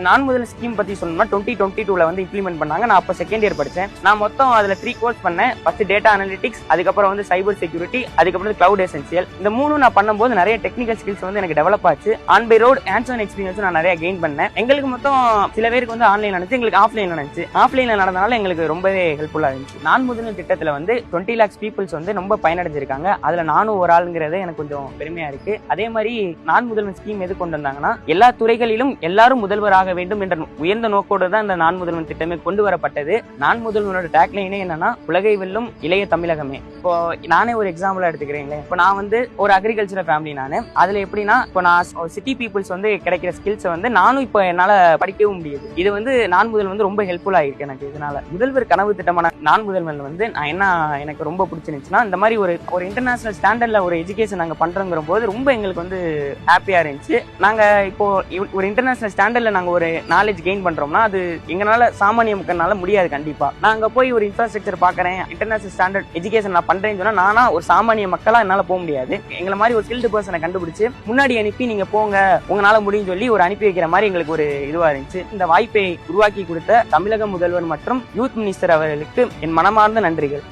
நான் முதல் ஸ்கீம் பத்தி சொல்லணும்னா டுவெண்ட்டி டுவெண்ட்டி டூல வந்து இம்ப்ளிமெண்ட் பண்ணாங்க. நான் அப்போ செகண்ட் இயர் படிச்சேன். நான் மொத்தம் அதில் த்ரீ கோர்ஸ் பண்ணேன். ஃபர்ஸ்ட் டேட்டா அனலிட்டிக்ஸ் அதுக்கப்புறம் வந்து சைபர் செக்யூரிட்டி அதுக்கப்புறம் கிளவுட் எசென்சியல் இந்த மூணும் நான் பண்ணும்போது நிறைய டெக்னிக்கல் ஸ்கில்ஸ் வந்து எனக்கு டெவலப் ஆச்சு. On by road hands on experience நான் நிறைய கெயின் பண்ணேன். எங்களுக்கு மொத்தம் சில பேருக்கு வந்து ஆன்லைன் நடந்துச்சு எங்களுக்கு ஆஃப்லைன் நடந்துச்சு. ஆஃப்லைன்ல நடந்தனால எங்களுக்கு ரொம்பவே ஹெல்ப்ஃபுல்லாக இருந்துச்சு. நான் முதல் திட்டத்தில் வந்து டுவெண்ட்டி லேக்ஸ் பீப்புள்ஸ் வந்து ரொம்ப பயனடைஞ்சிருக்காங்க. அதில் நானும் ஒரு ஆளுங்கிறது எனக்கு கொஞ்சம் பெருமையாக இருக்கு. அதே மாதிரி நான் முதல்வன் ஸ்கீம் எது கொண்டு வந்தாங்கன்னா எல்லா துறைகளிலும் எல்லாரும் ஆக வேண்டும் என்ற உயர்ந்த நோக்கோடு தான் இந்த நான் முதல்வன் திட்டமே கொண்டு வரப்பட்டது. நான் முதல்வனோட டேக்லைனே என்னன்னா உலகை வெல்லும் இளைய தமிழகமே. இப்போ நானே ஒரு எக்ஸாம்பிளா எடுத்துக்கிறேன் இப்போ நான் வந்து ஒரு அக்ரிகல்ச்சர் ஃபேமிலி நான். அதுல எப்படின்னா இப்போ நான் சிட்டி பீப்புள்ஸ் வந்து கிடைக்கிற ஸ்கில்ஸை வந்து நானும் இப்போ என்னால படிக்கவும் முடியுது. இது வந்து நான் முதல் வந்து ரொம்ப ஹெல்ப்ஃபுல் இருக்கு எனக்கு இதனால. முதல்வர் கனவு திட்டமான நான் முதல்வன் வந்து நான் என்ன எனக்கு ரொம்ப பிடிச்சிருந்துச்சுன்னா இந்த மாதிரி ஒரு ஒரு இன்டர்நேஷனல் ஸ்டாண்டர்ட்ல ஒரு எஜுகேஷன் நாங்க பண்றோங்கிற போது ரொம்ப எங்களுக்கு வந்து ஹாப்பியா இருந்துச்சு. நாங்க இப்போ ஒரு இன்டர்நேஷனல் ஸ்டாண்டர்ட்ல நாங்க ஒரு நாலேஜ் கெயின் பண்றோம்னா அது எங்களால சாமானிய மக்கள்னால முடியாது கண்டிப்பா. நான் அங்க போய் ஒரு இன்ஃப்ராஸ்ட்ரக்சர் பாக்குறேன் இன்டர்நேஷனல் ஸ்டாண்டர்ட் எஜுகேஷன் நான் பண்றேன்னு சொன்னா நானா ஒரு சாமானிய மக்களா என்னால போக முடியாது. எங்களை மாதிரி ஒரு ஸ்கில்டு பர்சனை கண்டுபிடிச்சு முன்னாடி அனுப்பி நீங்க போங்க உங்களால முடியும் சொல்லி ஒரு அனுப்பி வைக்கிற மாதிரி எங்களுக்கு ஒரு இதுவா இருந்துச்சு. இந்த வாய்ப்பை உருவாக்கி கொடுத்த தமிழக முதல்வர் மற்றும் யூத் மினிஸ்டர் அவர்களுக்கு என் மனமார்ந்த நன்றிகள்.